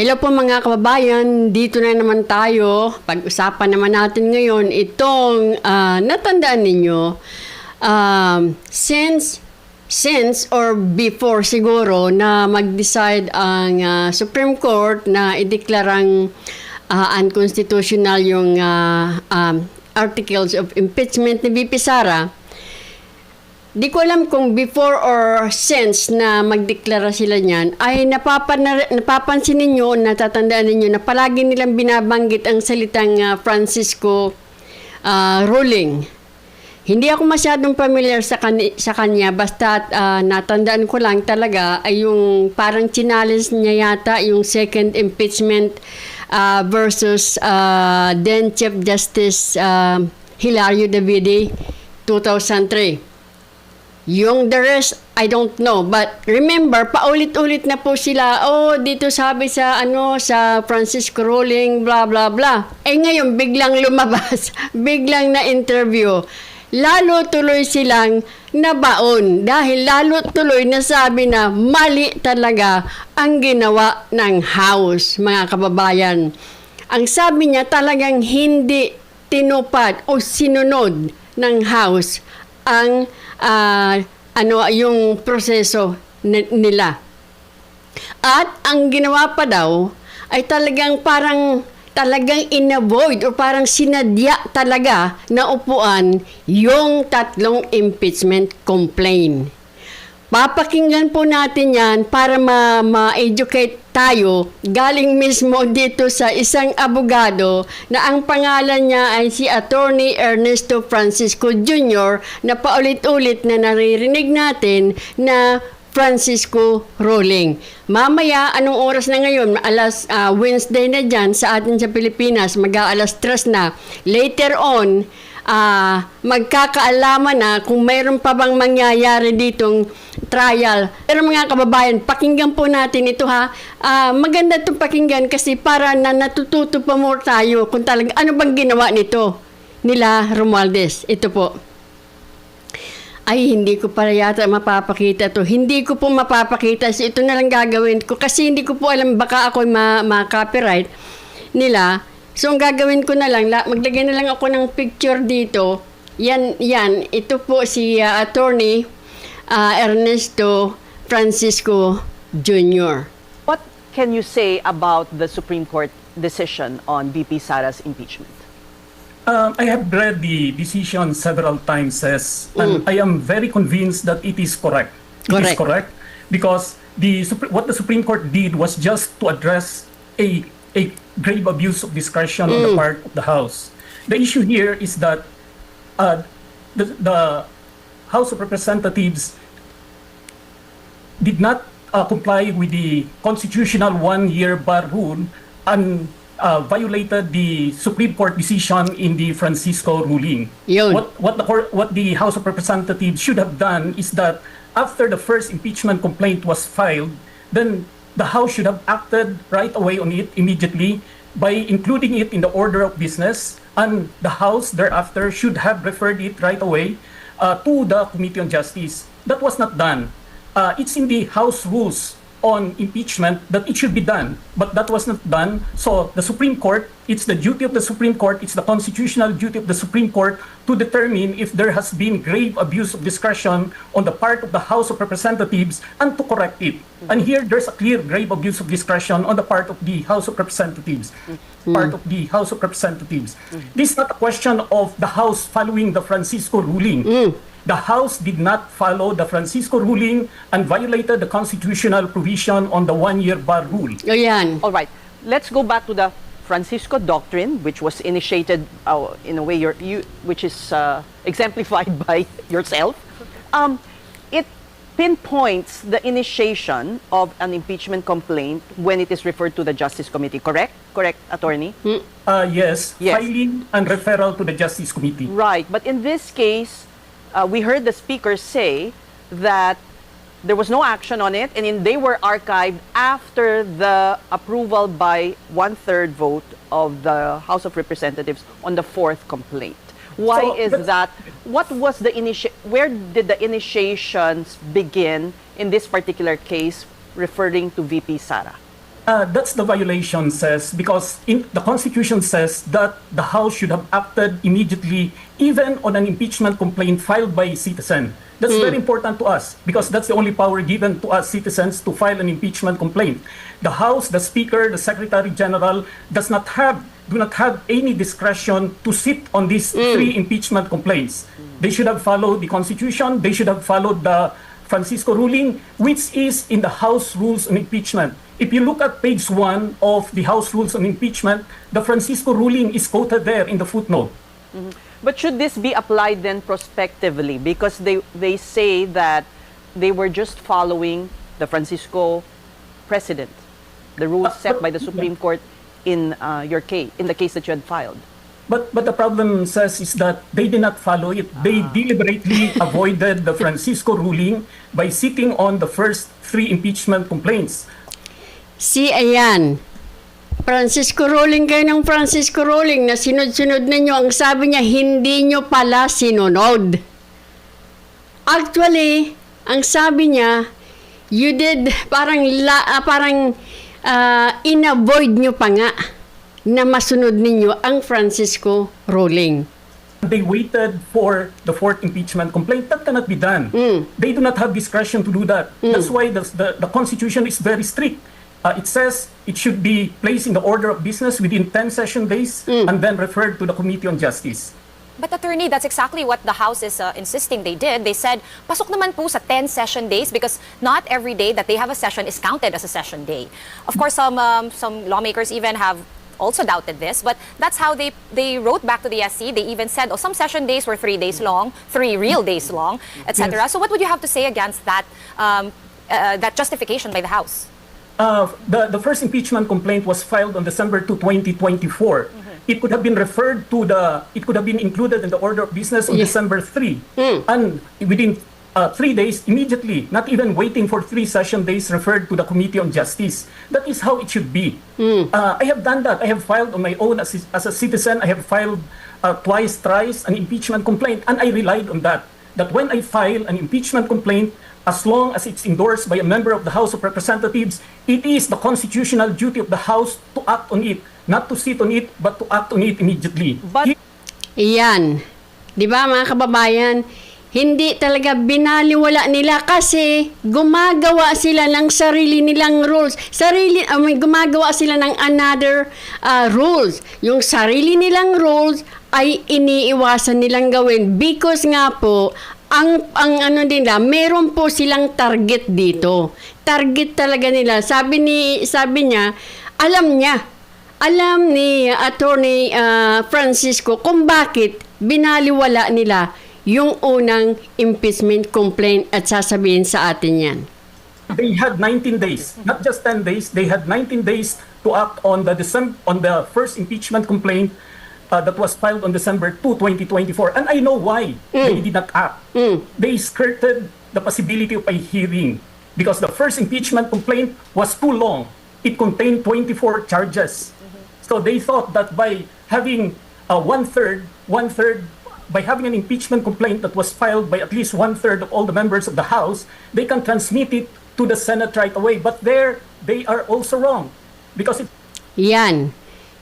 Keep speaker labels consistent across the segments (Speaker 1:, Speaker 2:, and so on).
Speaker 1: Hello po mga kababayan, dito na naman tayo. Pag-usapan naman natin ngayon itong ah, natandaan ninyo. Um, since since or before siguro na mag-decide ang ah, Supreme Court na ideklarang ah, unconstitutional yung ah, um, articles of impeachment ni VP Sara, Di ko alam kung before or since na magdeklara sila niyan ay napapan napapansin ninyo, natatandaan ninyo na palagi nilang binabanggit ang salitang ah, Francisco ah, ruling. Hindi ako masyadong familiar sa, kani- sa kanya basta natandaan ko lang talaga ay yung parang challenge niya yata yung second impeachment ah, versus ah, then Chief Justice ah, Hilario Davide 2003. Yung the rest, I don't know. But remember, paulit-ulit na po sila, oh, dito sabi sa, ano, sa Francisco Ruling, blah, blah, blah. Eh ngayon, biglang lumabas, biglang na-interview. Lalo tuloy silang nabaon dahil lalo tuloy nasabi na mali talaga ang ginawa ng House, mga kababayan. Ang sabi niya talagang hindi tinupad o sinunod ng House ang ah, ano yung proseso ni- nila. At ang ginawa pa daw ay talagang parang talagang inavoid o parang sinadya talaga na upuan yung tatlong impeachment complaint. Papakinggan po natin yan para ma- ma-educate tayo galing mismo dito sa isang abogado na ang pangalan niya ay si Attorney Ernesto Francisco Jr. na paulit-ulit na naririnig natin na Francisco Ruling. Mamaya, anong oras na ngayon? Alas ah, Wednesday na dyan sa atin sa Pilipinas, mag-aalas 3 na. Later on, ah, magkakaalaman na kung mayroon pa bang mangyayari ditong trial. Pero mga kababayan, pakinggan po natin ito ha. Ah, maganda itong pakinggan kasi para na natututo pa more tayo kung talaga ano bang ginawa nito nila Romualdez. Ito po. Ay, hindi ko pa yata mapapakita to. Hindi ko po mapapakita. So, ito na lang gagawin ko. Kasi hindi ko po alam, baka ako ma- ma-copyright nila. So, ang gagawin ko na lang, la- maglagay na lang ako ng picture dito. Yan, yan. Ito po si uh, attorney uh, Ernesto Francisco Jr.
Speaker 2: What can you say about the Supreme Court decision on VP Sara's impeachment?
Speaker 3: Um, I have read the decision several times, says, and I am very convinced that it is correct. It is
Speaker 1: Correct.
Speaker 3: because the what the Supreme Court did was just to address a a grave abuse of discretion on the part of the House. The issue here is that uh, the, the House of Representatives did not uh, comply with the constitutional one-year bar rule and uh, violated the Supreme Court decision in the Francisco ruling.
Speaker 1: Yun.
Speaker 3: What what the what the House of Representatives should have done is that after the first impeachment complaint was filed, then the House should have acted right away on it immediately by including it in the order of business, and the House thereafter should have referred it right away uh, to the Committee on Justice. That was not done. Uh, it's in the House rules on impeachment that it should be done, but that was not done. So the Supreme Court, it's the duty of the Supreme Court, it's the constitutional duty of the Supreme Court to determine if there has been grave abuse of discretion on the part of the House of Representatives and to correct it. And here there's a clear grave abuse of discretion on the part of the House of Representatives. Part of the House of Representatives. This is not a question of the House following the Francisco ruling. The House did not follow the Francisco ruling and violated the constitutional provision on the one-year bar rule.
Speaker 1: O yan.
Speaker 2: All right, let's go back to the Francisco Doctrine, which was initiated uh, in a way you're, you, which is uh, exemplified by yourself. Um, it pinpoints the initiation of an impeachment complaint when it is referred to the Justice Committee. Correct? Correct, attorney?
Speaker 3: Uh, yes,
Speaker 2: Yes.
Speaker 3: filing and referral to the Justice Committee.
Speaker 2: Right, but in this case, uh, we heard the speaker say that there was no action on it, and in, they were archived after the approval by one-third vote of the House of Representatives on the fourth complaint. Why
Speaker 3: So,
Speaker 2: is that? What was the initi- Where did the initiations begin in this particular case, referring to VP Sara?
Speaker 3: Uh, that's the violation says because in the constitution says that the house should have acted immediately even on an impeachment complaint filed by a citizen. That's very important to us because that's the only power given to us citizens to file an impeachment complaint. The house the speaker the secretary general does not have do not have any discretion to sit on these three impeachment complaints. They should have followed the constitution they should have followed the Francisco ruling, which is in the House Rules on Impeachment. If you look at page one of the House Rules on Impeachment, the Francisco ruling is quoted there in the footnote.
Speaker 2: But should this be applied then prospectively? Because they, they say that they were just following the Francisco precedent, the rules set by the Supreme Court in uh, your case, in the case that you had filed.
Speaker 3: But, but the problem says is that they did not follow it. They deliberately avoided the Francisco ruling by sitting on the first three impeachment complaints.
Speaker 1: Si ayan, Francisco Rolling kayo ng Francisco Rolling na sinod-sunod ninyo. Ang sabi niya, hindi nyo pala sinunod. Actually, ang sabi niya, you did, parang, la, ah, parang ah, in-avoid nyo pa nga na masunod ninyo ang Francisco Rolling.
Speaker 3: They waited for the fourth impeachment complaint. That cannot be done. They do not have discretion to do that. That's why the, the, the Constitution is very strict. Uh, it says it should be placed in the order of business within 10 session days and then referred to the Committee on Justice.
Speaker 4: But attorney, that's exactly what the House is uh, insisting they did. They said, pasok naman po sa 10 session days because not every day that they have a session is counted as a session day. Of course, some um, some lawmakers even have also doubted this, but that's how they they wrote back to the SC. They even said, oh, some session days were three days long, three real days long, etc.
Speaker 3: Yes.
Speaker 4: So what would you have to say against that um, uh, that justification by the House?
Speaker 3: Uh, the, the first impeachment complaint was filed on December 2, 2024. It could have been referred to the, it could have been included in the order of business on. December 3. And within uh, three days, immediately, not even waiting for three session days, referred to the Committee on Justice. That is how it should be. Uh, I have done that. I have filed on my own as, as a citizen. I have filed uh, twice, thrice an impeachment complaint, and I relied on that. That when I file an impeachment complaint, as long as it's endorsed by a member of the House of Representatives, it is the constitutional duty of the House to act on it, not to sit on it, but to act on it immediately.
Speaker 2: But-
Speaker 1: Iyan. Di ba mga kababayan? Hindi talaga binaliwala nila kasi gumagawa sila ng sarili nilang rules. Sarili, I mean, gumagawa sila ng another uh, rules. Yung sarili nilang rules ay iniiwasan nilang gawin because nga po, ang ang ano nila, meron po silang target dito. Target talaga nila. Sabi ni sabi niya, alam niya alam ni Attorney ah, Francisco kung bakit binaliwala nila yung unang impeachment complaint at sasabihin sa atin yan.
Speaker 3: they had 19 days, not just 10 days. They had 19 days to act on the December on the first impeachment complaint uh, that was filed on December 2, 2024. And I know why they did not act. They skirted the possibility of a hearing because the first impeachment complaint was too long. It contained 24 charges. So they thought that by having uh, one third, one third, by having an impeachment complaint that was filed by at least one third of all the members of the House, they can transmit it to the Senate right away. But there, they are also wrong because it
Speaker 1: Yan.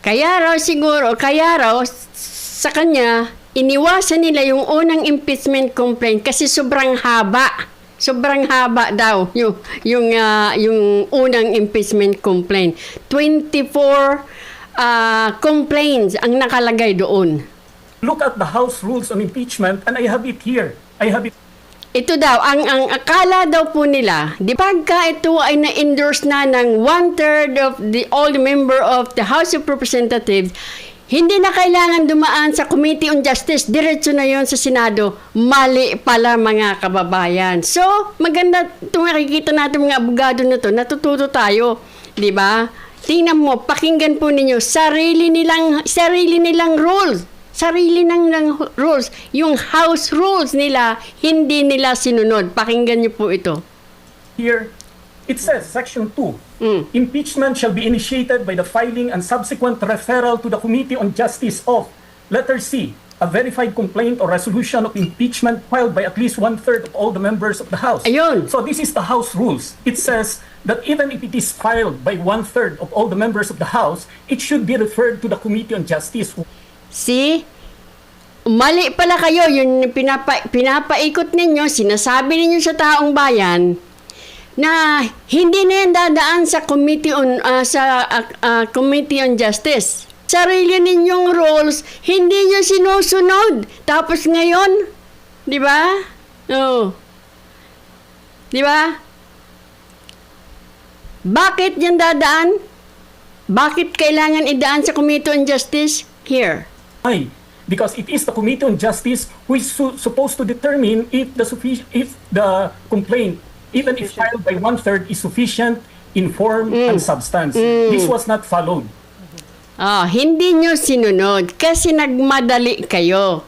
Speaker 1: Kaya raw siguro, kaya raw sa kanya, iniwasan nila yung unang impeachment complaint kasi sobrang haba. Sobrang haba daw yung yung ah, yung unang impeachment complaint. 24 ah, complaints ang nakalagay doon.
Speaker 3: look at the House rules on impeachment, and I have it here. I have it
Speaker 1: Ito daw, ang, ang akala daw po nila, di pagka ito ay na-endorse na ng one-third of the all member of the House of Representatives, hindi na kailangan dumaan sa Committee on Justice, diretso na yon sa Senado. Mali pala mga kababayan. So, maganda itong nakikita natin mga abogado na to, natututo tayo. Di ba? Tingnan mo, pakinggan po ninyo, sarili nilang, sarili nilang rules sarili ng, ng rules. Yung house rules nila, hindi nila sinunod. Pakinggan niyo po ito.
Speaker 3: here. It says, Section 2, impeachment shall be initiated by the filing and subsequent referral to the Committee on Justice of, letter C, a verified complaint or resolution of impeachment filed by at least one-third of all the members of the House.
Speaker 1: Ayun.
Speaker 3: So this is the House rules. It says that even if it is filed by one-third of all the members of the House, it should be referred to the Committee on Justice.
Speaker 1: See? Mali pala kayo, yung pinapa, pinapaikot ninyo, sinasabi ninyo sa taong bayan, na hindi na yan dadaan sa Committee on, ah, sa ah, ah, Committee on Justice. Sarili ninyong rules, hindi nyo sinusunod. Tapos ngayon, di ba? Oo. Di ba? Bakit yan dadaan? Bakit kailangan idaan sa Committee on Justice? Here.
Speaker 3: Why? Because it is the Committee on Justice who is su- supposed to determine if the suffi- if the complaint, even if filed by one-third, is sufficient in form and substance. This was not followed.
Speaker 1: Ah, hindi nyo sinunod kasi nagmadali kayo.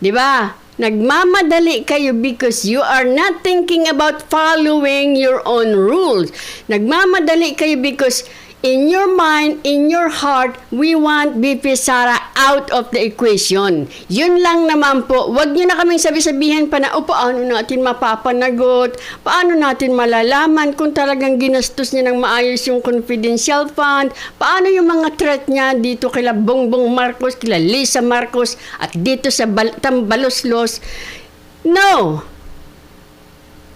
Speaker 1: 'Di ba? Nagmamadali kayo because you are not thinking about following your own rules. Nagmamadali kayo because in your mind, in your heart, we want BP Sara out of the equation. Yun lang naman po. Huwag nyo na kaming sabi-sabihin pa na, o paano natin mapapanagot? Paano natin malalaman kung talagang ginastos niya ng maayos yung confidential fund? Paano yung mga threat niya dito kila Bongbong Marcos, kila Lisa Marcos, at dito sa Bal- Tambaloslos? No!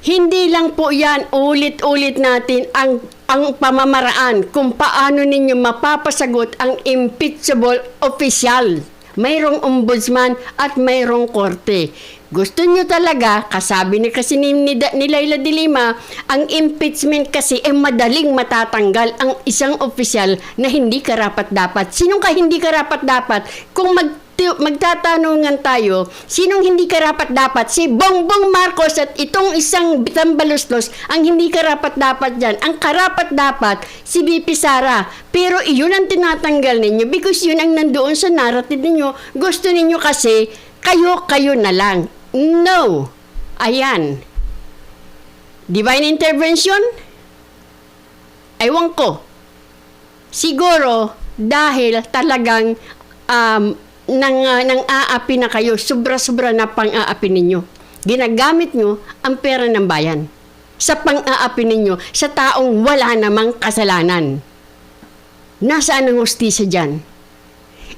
Speaker 1: Hindi lang po yan, ulit-ulit natin ang ang pamamaraan kung paano ninyo mapapasagot ang impeachable official. Mayroong ombudsman at mayroong korte. Gusto nyo talaga, kasabi ni kasi ni, ni, ni Laila de Lima, ang impeachment kasi ay madaling matatanggal ang isang opisyal na hindi karapat-dapat. Sinong ka hindi karapat-dapat? Kung mag magtatanungan tayo, sinong hindi karapat dapat? Si Bongbong Marcos at itong isang tambaluslos ang hindi karapat dapat dyan. Ang karapat dapat, si BP Sara. Pero iyon ang tinatanggal ninyo because yun ang nandoon sa narrative ninyo. Gusto ninyo kasi, kayo-kayo na lang. No. Ayan. Divine intervention? Ewan ko. Siguro, dahil talagang um, nang, uh, nang aapi na kayo, sobra-sobra na pang-aapi ninyo. Ginagamit nyo ang pera ng bayan sa pang-aapi ninyo sa taong wala namang kasalanan. Nasaan ang hustisya dyan?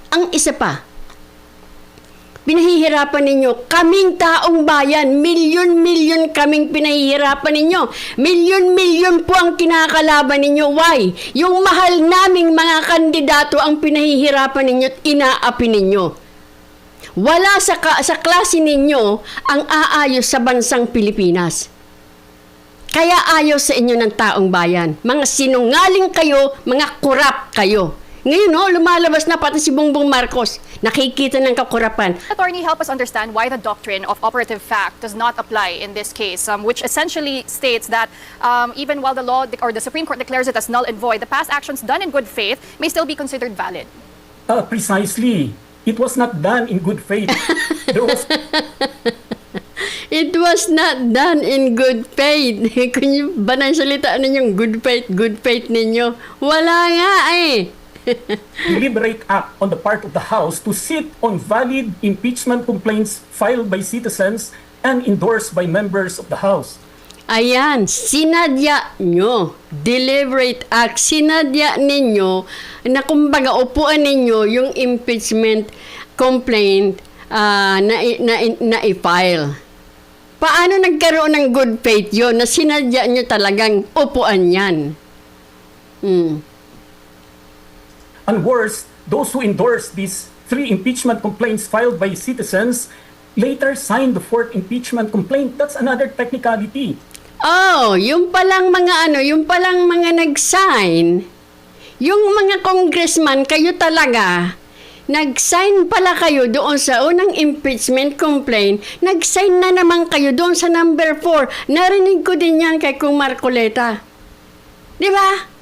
Speaker 1: Ang isa pa, pinahihirapan ninyo, kaming taong bayan, milyon-milyon kaming pinahihirapan ninyo. Milyon-milyon po ang kinakalaban ninyo. Why? Yung mahal naming mga kandidato ang pinahihirapan ninyo at inaapi ninyo. Wala sa, ka- sa klase ninyo ang aayos sa bansang Pilipinas. Kaya ayaw sa inyo ng taong bayan. Mga sinungaling kayo, mga kurap kayo. Ngayon, oh, lumalabas na pati si Bongbong Marcos. Nakikita ng kakurapan.
Speaker 5: Attorney, help us understand why the doctrine of operative fact does not apply in this case, um, which essentially states that um, even while the law de- or the Supreme Court declares it as null and void, the past actions done in good faith may still be considered valid.
Speaker 3: Uh, precisely. It was not done in good faith. there was
Speaker 1: It was not done in good faith. Kung yung ba na salita ninyong good faith, good faith ninyo? Wala nga eh.
Speaker 3: deliberate act on the part of the House to sit on valid impeachment complaints filed by citizens and endorsed by members of the House.
Speaker 1: Ayan, sinadya nyo. Deliberate act. Sinadya ninyo na kumbaga upuan ninyo yung impeachment complaint ah, na, na, i- na i-file. Paano nagkaroon ng good faith yun na sinadya nyo talagang upuan yan? Hmm.
Speaker 3: And worse, those who endorsed these three impeachment complaints filed by citizens later signed the fourth impeachment complaint. That's another technicality.
Speaker 1: Oh, yung palang mga ano, yung palang mga nag-sign, yung mga congressman, kayo talaga, nag-sign pala kayo doon sa unang impeachment complaint, nag-sign na naman kayo doon sa number 4. Narinig ko din yan kay Kung Marcoleta. Di ba?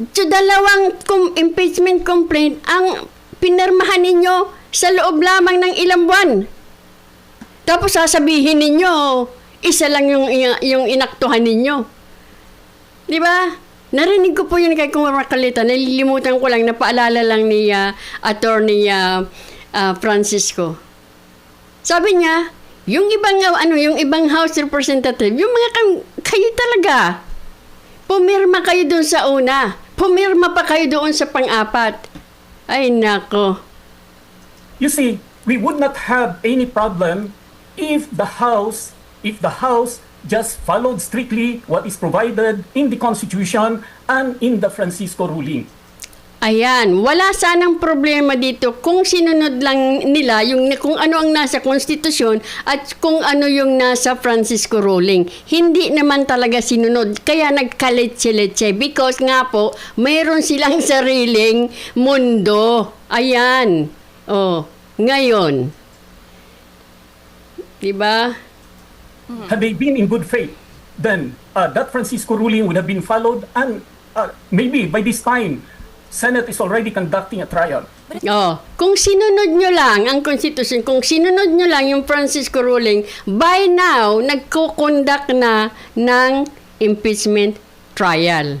Speaker 1: So, dalawang com- impeachment complaint ang pinirmahan ninyo sa loob lamang ng ilang buwan. Tapos sasabihin ninyo, isa lang yung, yung inaktuhan ninyo. Di ba? Narinig ko po yun kay Kumar Makalita. Nalilimutan ko lang, napaalala lang ni uh, attorney uh, uh, Francisco. Sabi niya, yung ibang ano, yung ibang House representative, yung mga kayo talaga. Pumirma kayo doon sa una. Pumirma pa kayo doon sa pang-apat. Ay, nako.
Speaker 3: You see, we would not have any problem if the House, if the House just followed strictly what is provided in the Constitution and in the Francisco ruling.
Speaker 1: Ayan, wala sanang problema dito kung sinunod lang nila yung kung ano ang nasa konstitusyon at kung ano yung nasa Francisco ruling. Hindi naman talaga sinunod, kaya nagkaletse-letse because nga po, mayroon silang sariling mundo. Ayan. Oh, ngayon. 'Di ba?
Speaker 3: Had they been in good faith, then uh, that Francisco ruling would have been followed, and uh, maybe by this time, Senate is already conducting a trial.
Speaker 1: Oh, kung sinunod nyo lang ang Constitution, kung sinunod nyo lang yung Francisco ruling, by now, nagkukondak na ng impeachment trial.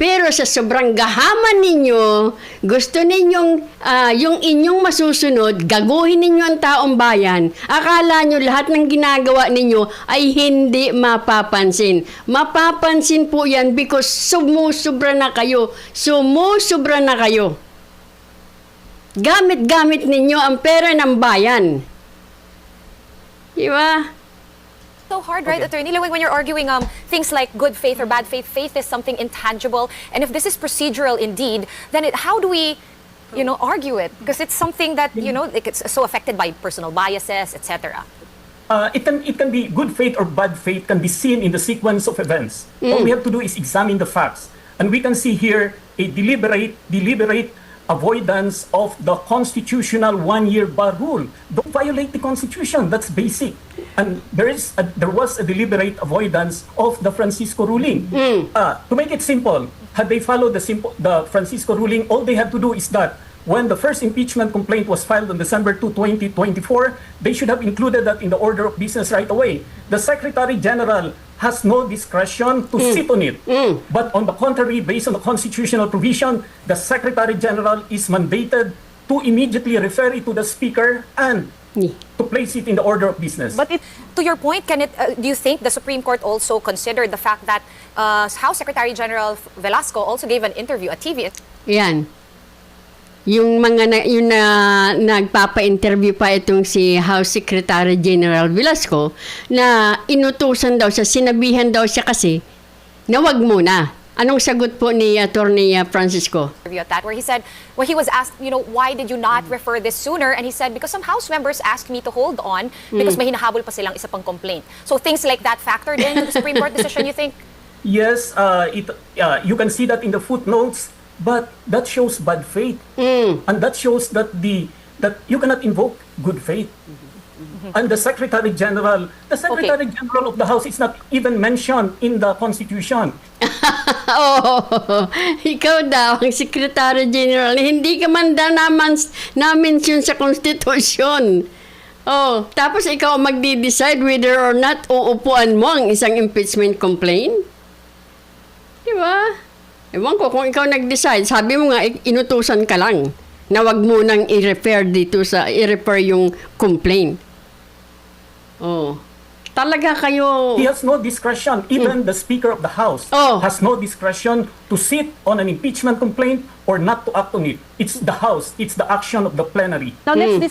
Speaker 1: Pero sa sobrang gahaman ninyo, gusto ninyong ah, yung inyong masusunod, gaguhin ninyo ang taong bayan. Akala nyo lahat ng ginagawa ninyo ay hindi mapapansin. Mapapansin po yan because sumusubra na kayo. Sumusubra na kayo. Gamit-gamit ninyo ang pera ng bayan. Di ba?
Speaker 4: So hard, right, Attorney? Like when you're arguing um, things like good faith or bad faith, faith is something intangible. And if this is procedural indeed, then it, how do we, you know, argue it? Because it's something that, you know, like it's so affected by personal biases, etc.
Speaker 3: Uh, it can it can be good faith or bad faith can be seen in the sequence of events. All we have to do is examine the facts, and we can see here a deliberate deliberate avoidance of the constitutional one-year bar rule. Don't violate the constitution. That's basic. And there is a, there was a deliberate avoidance of the Francisco ruling. Uh, to make it simple, had they followed the simple the Francisco ruling, all they had to do is that when the first impeachment complaint was filed on December 2, 2024, they should have included that in the order of business right away. The Secretary General has no discretion to sit on it. But on the contrary, based on the constitutional provision, the Secretary General is mandated to immediately refer it to the Speaker and to place it in the order of business.
Speaker 2: But it,
Speaker 4: To your point, can it, uh, do you think the Supreme Court also considered the fact that uh, House Secretary General Velasco also gave an interview at TV?
Speaker 1: Yan. Yung mga na, yung na, nagpapa-interview pa itong si House Secretary General Velasco na inutusan daw siya, sinabihan daw siya kasi na wag muna. Anong sagot po ni Attorney uh, Francisco?
Speaker 4: interview at that where he said where he was asked you know why did you not refer this sooner? And he said because some house members asked me to hold on because may hinahabol pa silang isa pang complaint. So things like that factored into the Supreme Court decision you think?
Speaker 3: Yes, uh, it, uh, you can see that in the footnotes, but that shows bad faith, and that shows that the that you cannot invoke good faith. And the Secretary General, the Secretary General of the House is not even mentioned in the Constitution.
Speaker 1: Oo, ikaw daw ang Secretary General. Hindi ka man daw naman na-mention sa Constitution. Oh, tapos ikaw ang magdi-decide whether or not uupuan mo ang isang impeachment complaint? Di ba? Ewan ko kung ikaw nag-decide. Sabi mo nga, inutusan ka lang na wag mo nang i-refer dito sa, i-refer yung complaint. Oh. Talaga kayo...
Speaker 3: He has no discretion. Even the Speaker of the House
Speaker 1: Oh.
Speaker 3: has no discretion to sit on an impeachment complaint or not to act on it. It's the House. It's the action of the plenary.
Speaker 2: now let's dis-